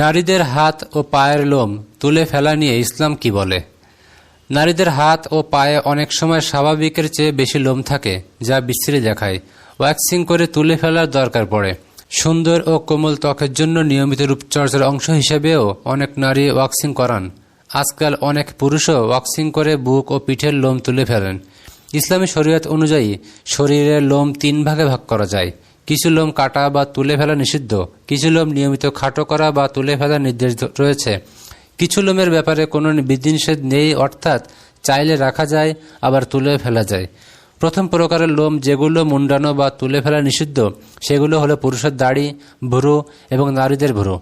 নারীদের হাত ও পায়ের লোম তুলে ফেলা নিয়ে ইসলাম কি বলে? নারীদের হাত ও পায়ে অনেক সময় স্বাভাবিকের চেয়ে বেশি লোম থাকে, যা বিশ্রী দেখায়। ওয়াক্সিং করে তুলে ফেলার দরকার পড়ে। সুন্দর ও কোমল ত্বকের জন্য নিয়মিত রূপচর্চার অংশ হিসেবেও অনেক নারী ওয়াক্সিং করান। আজকাল অনেক পুরুষও ওয়াক্সিং করে বুক ও পিঠের লোম তুলে ফেলেন। ইসলামী শরীয়ত অনুযায়ী, শরীরের লোম তিন ভাগে ভাগ করা যায়। কিছু লোম কাটা বা তুলে ফেলা নিষিদ্ধ, কিছু লোম নিয়মিত খাটো করা বা তুলে ফেলার নির্দেশ রয়েছে। কিছু লোমের ব্যাপারে কোনো বিধিনিষেধ নেই, অর্থাৎ চাইলে রাখা যায়, আবার তুলে ফেলা যায়। প্রথম প্রকারের লোম যেগুলো মুন্ডানো বা তুলে ফেলা নিষিদ্ধ, সেগুলো হলো পুরুষের দাড়ি, ভুরু এবং নারীদের ভুরু।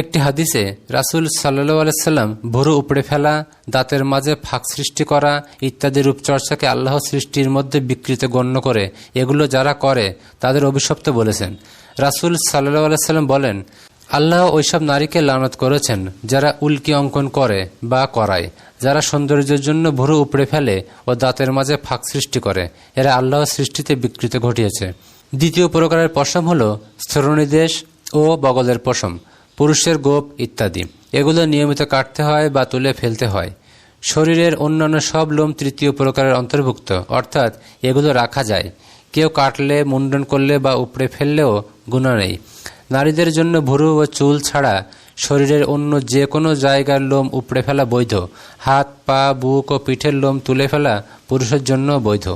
একটি হাদিসে রাসুল সাল্লু আলাইসাল্লাম ভুরু উপড়ে ফেলা, দাঁতের মাঝে ফাঁক সৃষ্টি করা ইত্যাদি রূপচর্চাকে আল্লাহ সৃষ্টির মধ্যে বিকৃত গণ্য করে, এগুলো যারা করে তাদের অভিশপ্ত বলেছেন। রাসুল সাল্লু আলাইসাল্লাম বলেন, আল্লাহ ওইসব নারীকে লানত করেছেন যারা উল্কি অঙ্কন করে বা করায়। যারা সৌন্দর্যের জন্য ভুরু উপড়ে ফেলে ও দাঁতের মাঝে ফাঁক সৃষ্টি করে, এরা আল্লাহ সৃষ্টিতে বিকৃত ঘটিয়েছে। দ্বিতীয় প্রকারের পশম হল স্থরণীদেশ ও বগলের পশম, পুরুষের গোপ ইত্যাদি। এগুলো নিয়মিত কাটতে হয় বা তুলে ফেলতে হয়। শরীরের অন্যান্য সব লোম তৃতীয় প্রকারের অন্তর্ভুক্ত, অর্থাৎ এগুলো রাখা যায়। কেউ কাটলে, মুন্ডন করলে বা উপড়ে ফেললেও গুণা নেই। নারীদের জন্য ভুরু ও চুল ছাড়া শরীরের অন্য যে কোনো জায়গার লোম উপড়ে ফেলা বৈধ। হাত, পা, বুক ও পিঠের লোম তুলে ফেলা পুরুষের জন্য বৈধ।